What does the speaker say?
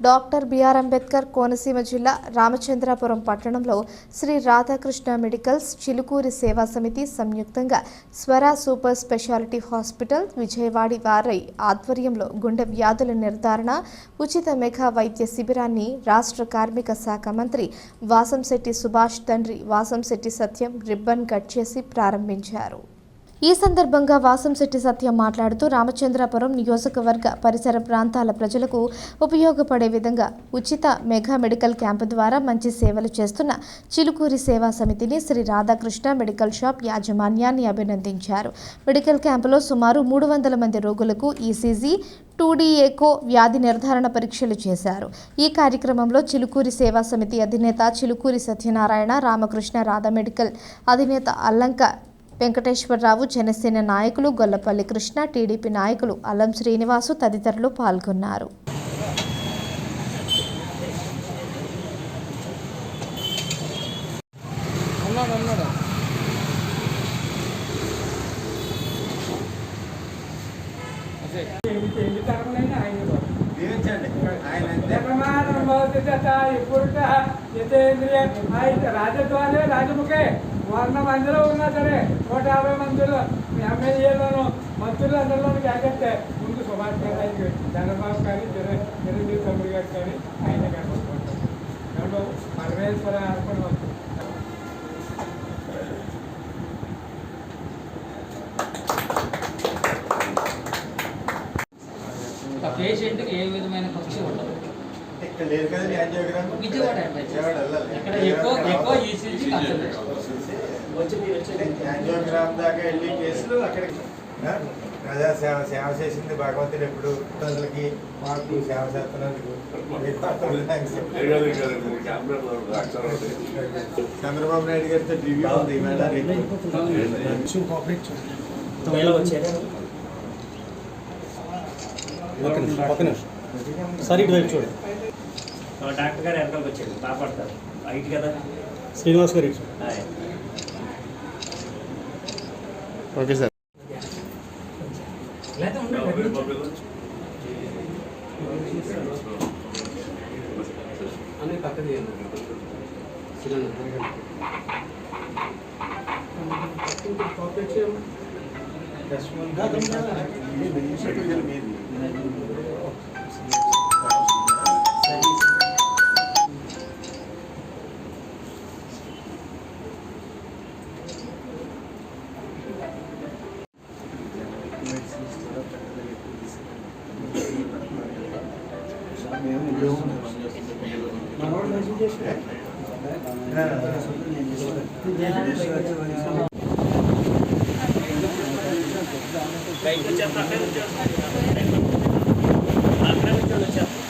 Doctor BR Ambedkar Konaseema జిల్లా రామచంద్రాపురం పట్టణంలో Shri Radhakrishna medicals Chilukuri సేవా సమితి సంయుక్తంగా స్వర సూపర్ స్పెషాలిటీ హాస్పిటల్ విజయవాడి వారై ఆధ్వర్యంలో గుండె వ్యాధుల నిర్ధారణ ఉచిత మెగా వైద్య శిబిరాన్ని రాష్ట్ర కార్మిక శాఖ మంత్రి వాసంశెట్టి సుభాష్ తండ్రి వాసంశెట్టి సత్యం రిబ్బన్ కట్ చేసి ప్రారంభించారు. ఈ సందర్భంగా వాసంశెట్టి సత్యం మాట్లాడుతూ రామచంద్రాపురం నియోజకవర్గ పరిసర ప్రాంతాల ప్రజలకు ఉపయోగపడే విధంగా ఉచిత మెగా మెడికల్ క్యాంపు ద్వారా మంచి సేవలు చేస్తున్న చిలుకూరి సేవా సమితిని శ్రీ రాధాకృష్ణ మెడికల్ షాప్ యాజమాన్యాన్ని అభినందించారు. మెడికల్ క్యాంపులో సుమారు మూడు వందల మంది రోగులకు ఈసీజీ టూడీఏకో వ్యాధి నిర్ధారణ పరీక్షలు చేశారు. ఈ కార్యక్రమంలో చిలుకూరి సేవా సమితి అధినేత చిలుకూరి సత్యనారాయణ రామకృష్ణ రాధా మెడికల్ అధినేత అల్లంక వెంకటేశ్వరరావు జనసేన నాయకులు గొల్లపల్లి కృష్ణ టీడీపీ నాయకులు అల్లం శ్రీనివాసు తదితరులు పాల్గొన్నారు. అదే. ఆయన అంతే ప్రమాణం భవతిదత ఎప్పుడుట ఆయన రాజద్వారే రాజముఖే. వంద మందిలో ఉన్నా సరే నూట యాభై మందిలో ఎమ్మెల్యేలను మంత్రులందరిలోనూ జాగ్రత్త. ముందు సుభాష్ గారు చంద్రబాబు కానీ చిర- చిరంజీవి తమ్ముడు గారు కానీ ఆయన కనుక్కుంటారు ఎవరు పరమేశ్వర అర్పణ వస్తుంది. పేషెంట్కి ఏ విధమైన ఖర్చు ఉండదు. లేదు కదండి యాంజియోగ్రామ్ విజయవాడ అంటే. విజయవాడ వెళ్ళాలి ఇక్కడ ఎక్కువ ఎక్కువ ఈసీజీ కన్సల్టేషన్ యాంజియోగ్రామ్ దాకా వెళ్ళి కేసులు అక్కడికి ఆ? ప్రజా సేవ సేవ చేసింది భగవంతుడు ఎప్పుడు ప్రజలకి మాకు సేవ చేస్తున్నందుకు. చంద్రబాబు నాయుడు గారితో ఉంది ఈవేళ రేపు. సరే ఇటు వైపు చూడు డాక్టర్ గారు వెనకాలకు వచ్చాడు కాపాడతారు. హైట్ కదా? శ్రీనివాస్ గారు ఇటు. Okay sir. లేకపోతే ఉండదు బయటకు వచ్చేస్తా, అక్కడే వచ్చేస్తా. అక్కడే వచ్చేస్తా.